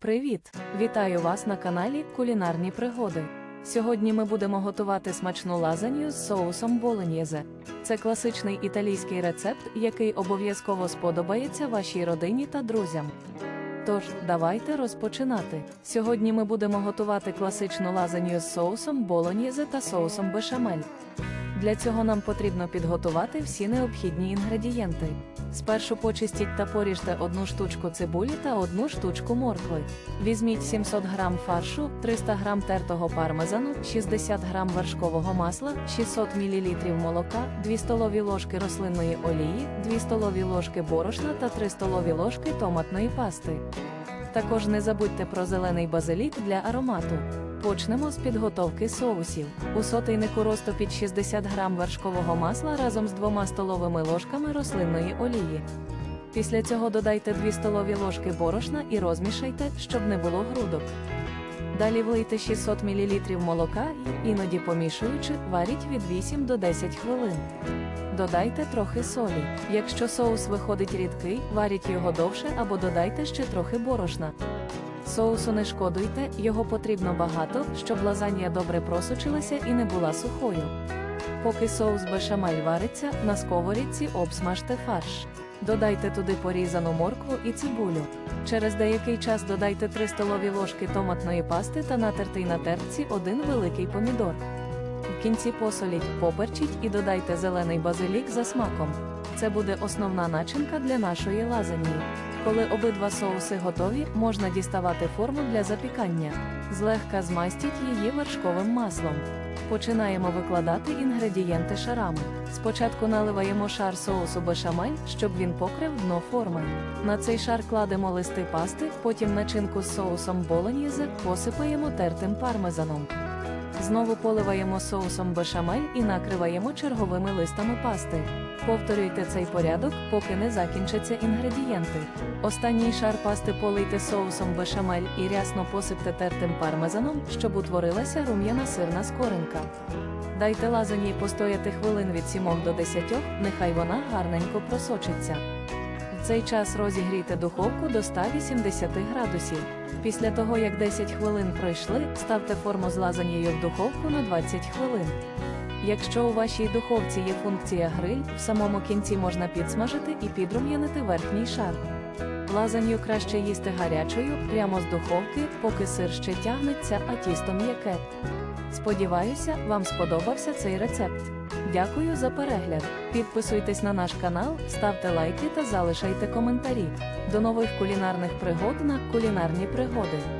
Привіт! Вітаю вас на каналі Кулінарні пригоди. Сьогодні ми будемо готувати смачну лазанью з соусом болоньєзе. Це класичний італійський рецепт, який обов'язково сподобається вашій родині та друзям. Тож, давайте розпочинати. Сьогодні ми будемо готувати класичну лазанью з соусом болоньєзе та соусом бешамель. Для цього нам потрібно підготувати всі необхідні інгредієнти. Спершу почистіть та поріжте одну штучку цибулі та одну штучку моркви. Візьміть 700 г фаршу, 300 г тертого пармезану, 60 г вершкового масла, 600 мл молока, 2 столові ложки рослинної олії, 2 столові ложки борошна та 3 столові ложки томатної пасти. Також не забудьте про зелений базилік для аромату. Почнемо з підготовки соусів. У сотейнику розтопіть 60 г вершкового масла разом з 2 столовими ложками рослинної олії. Після цього додайте 2 столові ложки борошна і розмішайте, щоб не було грудок. Далі влийте 600 мл молока і, іноді помішуючи, варіть від 8 до 10 хвилин. Додайте трохи солі. Якщо соус виходить рідкий, варіть його довше або додайте ще трохи борошна. Соусу не шкодуйте, його потрібно багато, щоб лазанья добре просочилася і не була сухою. Поки соус бешамель вариться, на сковорідці обсмажте фарш. Додайте туди порізану моркву і цибулю. Через деякий час додайте 3 столові ложки томатної пасти та натертий на тертці один великий помідор. В кінці посоліть, поперчіть і додайте зелений базилік за смаком. Це буде основна начинка для нашої лазаньї. Коли обидва соуси готові, можна діставати форму для запікання. Злегка змастіть її вершковим маслом. Починаємо викладати інгредієнти шарами. Спочатку наливаємо шар соусу бешамель, щоб він покрив дно форми. На цей шар кладемо листи пасти, потім начинку з соусом болоньєзе посипаємо тертим пармезаном. Знову поливаємо соусом бешамель і накриваємо черговими листами пасти. Повторюйте цей порядок, поки не закінчаться інгредієнти. Останній шар пасти полийте соусом бешамель і рясно посипте тертим пармезаном, щоб утворилася рум'яна сирна скоринка. Дайте лазаній постояти хвилин від 7 до 10, нехай вона гарненько просочиться. Цей час розігрійте духовку до 180 градусів. Після того, як 10 хвилин пройшли, ставте форму з в духовку на 20 хвилин. Якщо у вашій духовці є функція гриль, в самому кінці можна підсмажити і підрум'янити верхній шар. Лазанью краще їсти гарячою, прямо з духовки, поки сир ще тягнеться, а тісто м'яке. Сподіваюся, вам сподобався цей рецепт. Дякую за перегляд. Підписуйтесь на наш канал, ставте лайки та залишайте коментарі. До нових кулінарних пригод на кулінарні пригоди.